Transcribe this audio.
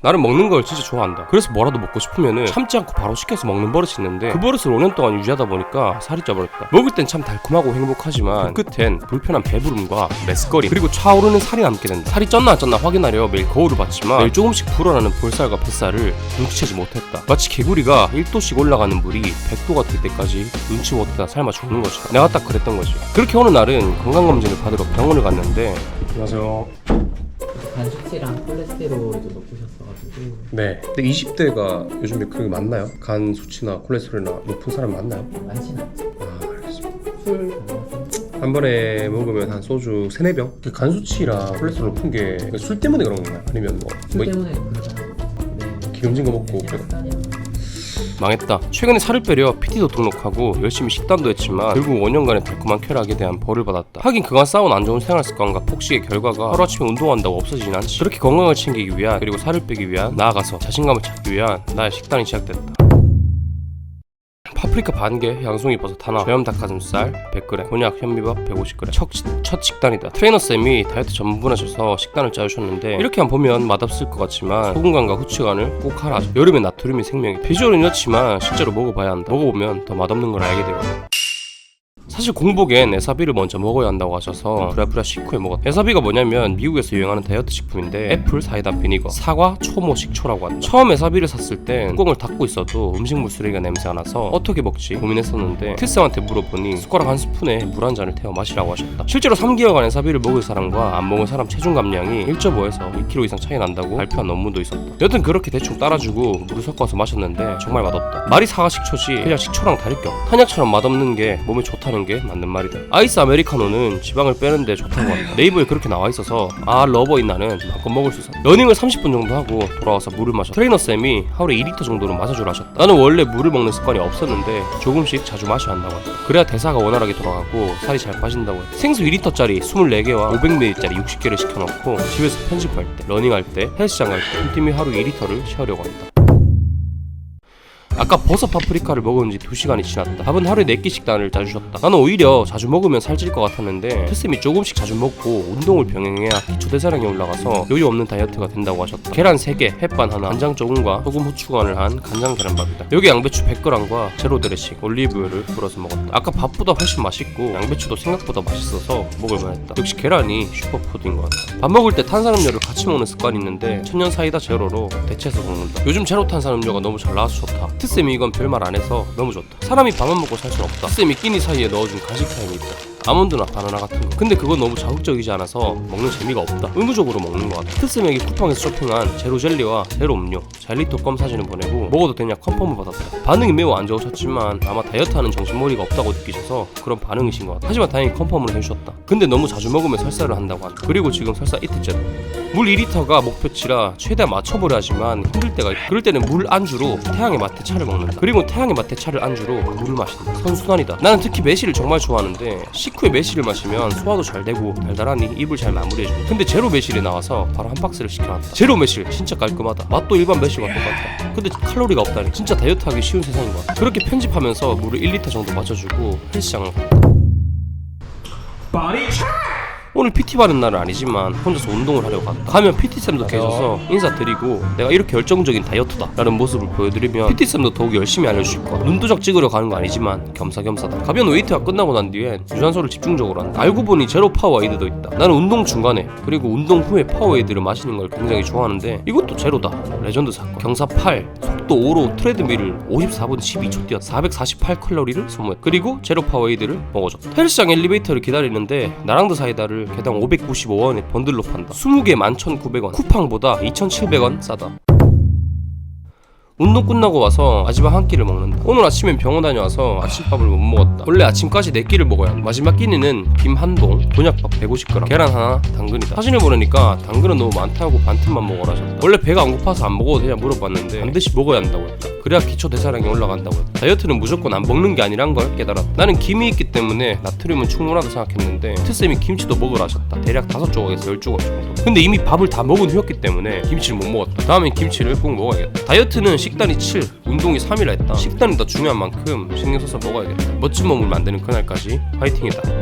나는 먹는 걸 진짜 좋아한다. 그래서 뭐라도 먹고 싶으면은 참지 않고 바로 시켜서 먹는 버릇이 있는데 그 버릇을 5년 동안 유지하다 보니까 살이 쪄버렸다. 먹을 땐 참 달콤하고 행복하지만 그 끝엔 불편한 배부름과 메스꺼림 그리고 차오르는 살이 남게 된다. 살이 쪘나 안 쪘나 확인하려 매일 거울을 봤지만 매일 조금씩 불어나는 볼살과 뱃살을 눈치채지 못했다. 마치 개구리가 1도씩 올라가는 물이 100도가 될 때까지 눈치 못 보다 삶아 죽는 것이다. 내가 딱 그랬던 거지. 그렇게 어느 날은 건강검진을 받으러 병원을 갔는데 안녕하세요. 간 수치랑 콜레스테롤도 높으셨어가지고 네. 근데 20대가 요즘에 그게 많나요? 간 수치나 콜레스테롤이나 높은 사람 많나요? 많진 않죠. 아, 알겠습니다. 술 가능하세요? 한 번에 먹으면 한 소주 3, 4병? 그 간 수치랑 콜레스테롤 높은 게 술 때문에 그런 건가요? 아니면 뭐, 술 뭐 때문에 그러잖아요. 네. 기름진 거 먹고 그냥 그래. 습관이야. 망했다. 최근에 살을 빼려 PT도 등록하고 열심히 식단도 했지만 결국 5년간의 달콤한 쾌락에 대한 벌을 받았다. 하긴 그간 쌓아온 안 좋은 생활 습관과 폭식의 결과가 하루아침에 운동한다고 없어지진 않지. 그렇게 건강을 챙기기 위한 그리고 살을 빼기 위한 나아가서 자신감을 찾기 위한 나의 식단이 시작됐다. 파프리카 반개, 양송이 버섯 하나, 저염 닭가슴살 100g, 곤약 현미밥 150g. 첫, 첫 식단이다. 트레이너 쌤이 다이어트 전문하셔서 식단을 짜주셨는데 이렇게만 보면 맛없을 것 같지만 소금간과 후추간을 꼭 하라. 여름에 나트륨이 생명이. 비주얼은 이렇지만 실제로 먹어봐야 한다. 먹어보면 더 맛없는 걸 알게 되거든. 사실 공복엔 에사비를 먼저 먹어야 한다고 하셔서 브라브라 식후에 먹었다. 에사비가 뭐냐면 미국에서 유행하는 다이어트 식품인데 애플 사이다 비니거, 사과, 초모, 식초라고 한다. 처음 에사비를 샀을 땐 뚜껑을 닫고 있어도 음식물 쓰레기가 냄새가 나서 어떻게 먹지 고민했었는데 티스한테 물어보니 숟가락 한 스푼에 물 한 잔을 태워 마시라고 하셨다. 실제로 3개월간 에사비를 먹을 사람과 안 먹은 사람 체중 감량이 1.5에서 2kg 이상 차이 난다고 발표한 논문도 있었다. 여튼 그렇게 대충 따라주고 물을 섞어서 마셨는데 정말 맛없다. 말이 사과 식초지 그냥 식초랑 다를 게 없다. 한약처럼 맛없는 게 몸에 좋다는 게 맞는 말이다. 아이스 아메리카노는 지방을 빼는데 좋다고 한다. 네이버에 그렇게 나와 있어서 아 러버인 나는 마음껏 먹을 수 있어. 러닝을 30분 정도 하고 돌아와서 물을 마셨다. 트레이너 쌤이 하루에 2리터 정도는 마셔주라 하셨다. 나는 원래 물을 먹는 습관이 없었는데 조금씩 자주 마셔야 한다고 한다. 그래야 대사가 원활하게 돌아가고 살이 잘 빠진다고 했다. 생수 2리터짜리 24개와 500ml짜리 60개를 시켜놓고 집에서 편집할 때, 러닝할 때, 헬스장 갈 때, 틈틈이 하루 2리터를 채우려고 한다. 아까 버섯 파프리카를 먹은 지 2시간이 지났다. 밥은 하루에 4끼 식단을 짜주셨다. 나는 오히려 자주 먹으면 살찔 것 같았는데 트쌤이 조금씩 자주 먹고 운동을 병행해야 기초 대사량이 올라가서 여유 없는 다이어트가 된다고 하셨다. 계란 3개, 햇반 하나, 간장 조금과 소금 후추간을 한 간장 계란밥이다. 여기 양배추 100g과 제로 드레싱, 올리브유를 불어서 먹었다. 아까 밥보다 훨씬 맛있고 양배추도 생각보다 맛있어서 먹을 만 했다. 역시 계란이 슈퍼푸드인 것 같다. 밥 먹을 때 탄산음료를 같이 먹는 습관이 있는데 천연 사이다 제로로 대체해서 먹는다. 요즘 제로 탄산음료가 너무 잘 나와서 좋다. 트쌤이 이건 별말 안 해서 너무 좋다. 사람이 밥만 먹고 살 순 없다. 트쌤이 끼니 사이에 넣어준 간식 타임이 있다. 아몬드나 바나나 같은 거. 근데 그건 너무 자극적이지 않아서 먹는 재미가 없다. 의무적으로 먹는 것 같아. 트쌤에게 쿠팡에서 쇼핑한 제로 젤리와 제로 음료, 젤리토 껌 사진을 보내고 먹어도 되냐 컨펌을 받았다. 반응이 매우 안 좋으셨지만 아마 다이어트하는 정신머리가 없다고 느끼셔서 그런 반응이신 것 같아. 하지만 다행히 컨펌을 해주셨다. 근데 너무 자주 먹으면 설사를 한다고 한다. 그리고 지금 설사 이틀째다. 물 2리터가 목표치라 최대한 맞춰보려 하지만 힘들 때가 있다. 그럴 때는 물 안주로 태양의 마테 차를 먹는다. 그리고 태양의 마테 차를 안주로 물을 마신다. 선순환이다. 나는 특히 매실을 정말 좋아하는데 식후에 매실을 마시면 소화도 잘 되고 달달하니 입을 잘 마무리해준다. 근데 제로 매실이 나와서 바로 한 박스를 시켜놨다. 제로 매실 진짜 깔끔하다. 맛도 일반 매실과 똑같다. 근데 칼로리가 없다니 진짜 다이어트 하기 쉬운 세상인 것 같아. 그렇게 편집하면서 물을 1리터 정도 맞춰주고 헬스장을 갔다. 오늘 PT 받은 날은 아니지만 혼자서 운동을 하려고 갔다. 가면 PT 쌤도 계셔서 인사드리고 내가 이렇게 열정적인 다이어트다 라는 모습을 보여드리면 PT 쌤도 더욱 열심히 알려주실 거야. 눈도적 찍으려 가는 거 아니지만 겸사겸사다. 가벼운 웨이트가 끝나고 난 뒤엔 유산소를 집중적으로 한다. 알고 보니 제로 파워에이드도 있다. 나는 운동 중간에 그리고 운동 후에 파워에이드를 마시는 걸 굉장히 좋아하는데 이것도 제로다. 레전드 사건. 경사 8 속도 5로 트레드밀을 54분 12초 뛰었 448칼로리를 소모했 그리고 제로 파워에이드를 먹어줬다 헬스장 엘리베이터를 기다리는데 나랑드 사이다를 개당 595원에 번들로 판다. 20개 11,900원. 쿠팡보다 2,700원 싸다 운동 끝나고 와서 마지막 한 끼를 먹는다. 오늘 아침엔 병원 다녀와서 아침밥을 못 먹었다. 원래 아침까지 네 끼를 먹어야 한다. 마지막 끼니는 김 한 봉, 곤약밥 150g, 계란 하나, 당근이다. 사진을 보내니까 당근은 너무 많다고 반틈만 먹어라 하셨다. 원래 배가 안 고파서 안 먹어도 되냐 물어봤는데 반드시 먹어야 한다고 했다. 그래야 기초 대사량이 올라간다고. 다이어트는 무조건 안 먹는 게 아니란 걸 깨달았다. 나는 김이 있기 때문에 나트륨은 충분하다 생각했는데 트쌤이 김치도 먹으라 하셨다. 대략 다섯 조각에서 열 조각 정도. 근데 이미 밥을 다 먹은 후였기 때문에 김치를 못 먹었다. 다음엔 김치를 꼭 먹어야겠다. 다이어트는 식단이 7, 운동이 3이라 했다. 식단이 더 중요한 만큼 신경 써서 먹어야겠다. 멋진 몸을 만드는 그날까지 화이팅이다.